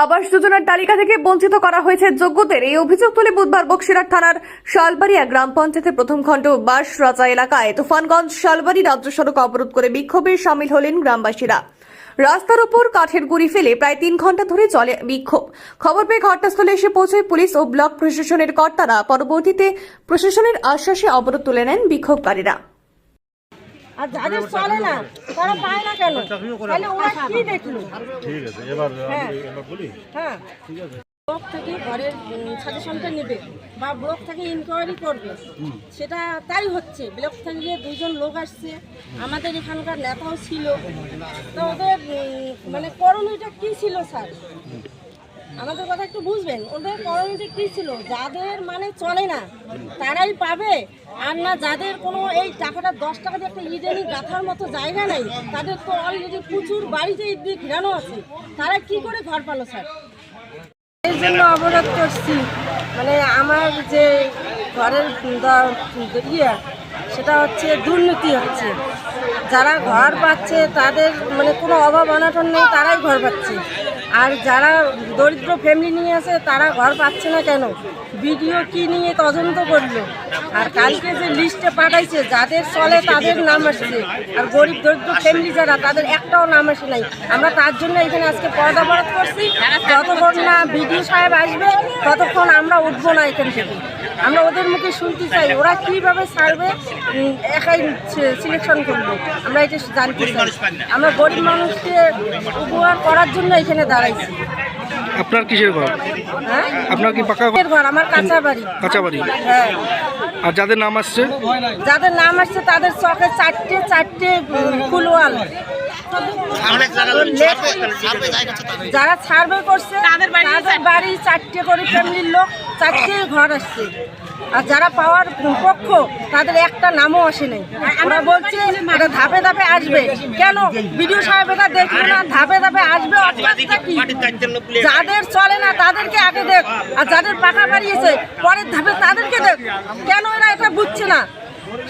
আবাস যোজনার তালিকা থেকে বঞ্চিত করা হয়েছে যোগ্যদের। এই অভিযোগ তুলে বুধবার বক্সিরহাট থানার শালবাড়িয়া গ্রাম পঞ্চায়েতের প্রথম খণ্ড বাস রাজা এলাকায় তুফানগঞ্জ শালবাড়ি রাজ্য সড়ক অবরোধ করে বিক্ষোভে সামিল হলেন গ্রামবাসীরা। রাস্তার উপর কাঠের গুড়ি ফেলে প্রায় তিন ঘণ্টা ধরে চলে বিক্ষোভ। খবর পেয়ে ঘটনাস্থলে এসে পৌঁছয় পুলিশ ও ব্লক প্রশাসনের কর্তারা। পরবর্তীতে প্রশাসনের আশ্বাসে অবরোধ তুলে নেন বিক্ষোভকারীরা। আর যাদের চলে না তারা পায় না কেন? তাহলে ওরা কি দেখল? ঠিক আছে এবার হ্যাঁ। এবার বলি? হ্যাঁ। ব্লক থেকে ঘরের সাজেশনটা নেবে বা ব্লক থেকে ইনকোয়ারি করবে। সেটা তাই হচ্ছে। ব্লক থেকে দুজন লোক আসছে। আমাদের এখানকার নেতাও ছিল। তো ওদের মানে করণীয়টা কি ছিল স্যার? আমাদের কথা একটু বুঝবেন। ওদের করণীয়টা কি ছিল, যাদের মানে চলে না, তারাই পাবে। আর না, যাদের কোনো এই টাকাটা, দশ টাকা দিয়ে একটা ইডেনি গাথার মতো জায়গা নেই, তাদের তো অলরেডি প্রচুর বাড়িতে ঈদ দিয়ে ঘেরানো আছে। তারা কি করে ঘর পালো, স্যার? এই জন্য অবরোধ করছি। মানে আমার যে ঘরের ইয়ে সেটা হচ্ছে দুর্নীতি হচ্ছে। যারা ঘর পাচ্ছে, তাদের মানে কোনো অভাব অনাটন নেই, তারাই ঘর পাচ্ছে। আর যারা দরিদ্র ফ্যামিলি নিয়ে আছে, তারা ঘর পাচ্ছে না কেন? ভিডিও কি নিয়ে তদন্ত করল? আর কালকে যে লিস্টে পাঠাইছে, যাদের চলে তাদের নাম আসছে। আর গরিব দরিদ্র ফ্যামিলি যারা, তাদের একটাও নাম আসে নাই। আমরা তার জন্য এখানে আজকে পর্দা বরত করছি। যতক্ষণ না বিডিও সাহেব আসবে, ততক্ষণ আমরা উঠবো না এখান থেকে। আমরা ওদের মুখে শুনতে চাই, ওরা কীভাবে সার্ভে একাই সিলেকশন করবে আমরা এটা জানতে চাই। আমরা গরিব মানুষকে উপহার করার জন্য এখানে দাঁড়াইছি আপনার কিসের ঘর? হ্যাঁ? আপনার কি পাকা ঘর? ঘর? আমার কাঁচা বাড়ি। কাঁচা বাড়ি। হ্যাঁ। আর যাদের নাম আসছে? যাদের নাম আসছে তাদের চকে চারটে চারটে ফুলওয়াল। যারা সার্ভে করছে তাদের বাড়ি চারটে। করে ফ্যামিলির লোক চারটে ঘর আসছে। আর যারা পাওয়ার পক্ষ, তাদের একটা নামও আসে নাই। ওরা বলছে, এটা ধাপে ধাপে আসবে। কেন? বিডিও সাহেব এটা দেখবে না। ধাপে ধাপে আসবে যাদের চলে না, তাদেরকে আগে দেখ। আর যাদের পাকা বাড়িয়েছে পরের ধাপে তাদেরকে দেখ। কেন এরা এটা বুঝছে না?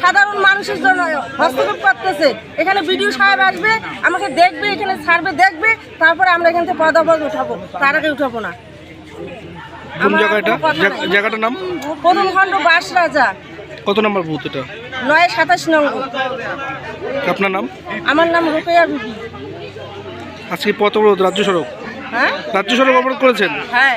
সাধারণ মানুষের জন্য হস্তক্ষেপ করতেছে। এখানে বিডিও সাহেব আসবে, আমাকে দেখবে, এখানে সার্ভে দেখবে, তারপরে আমরা এখান থেকে পদাপদ উঠাবো। তার আগে উঠাবো না। কোন জায়গাটা। জায়গাটার নাম? প্রথম খণ্ড বাস রাজা কত নম্বর বুথ এটা? নয় সাতাশ নম্বর আপনার নাম? আমার নাম রুকেয়া বিবি আজকে পথ অবরোধ রাজ্য সড়ক? হ্যাঁ? রাজ্য সড়ক অবরোধ করেছেন? হ্যাঁ।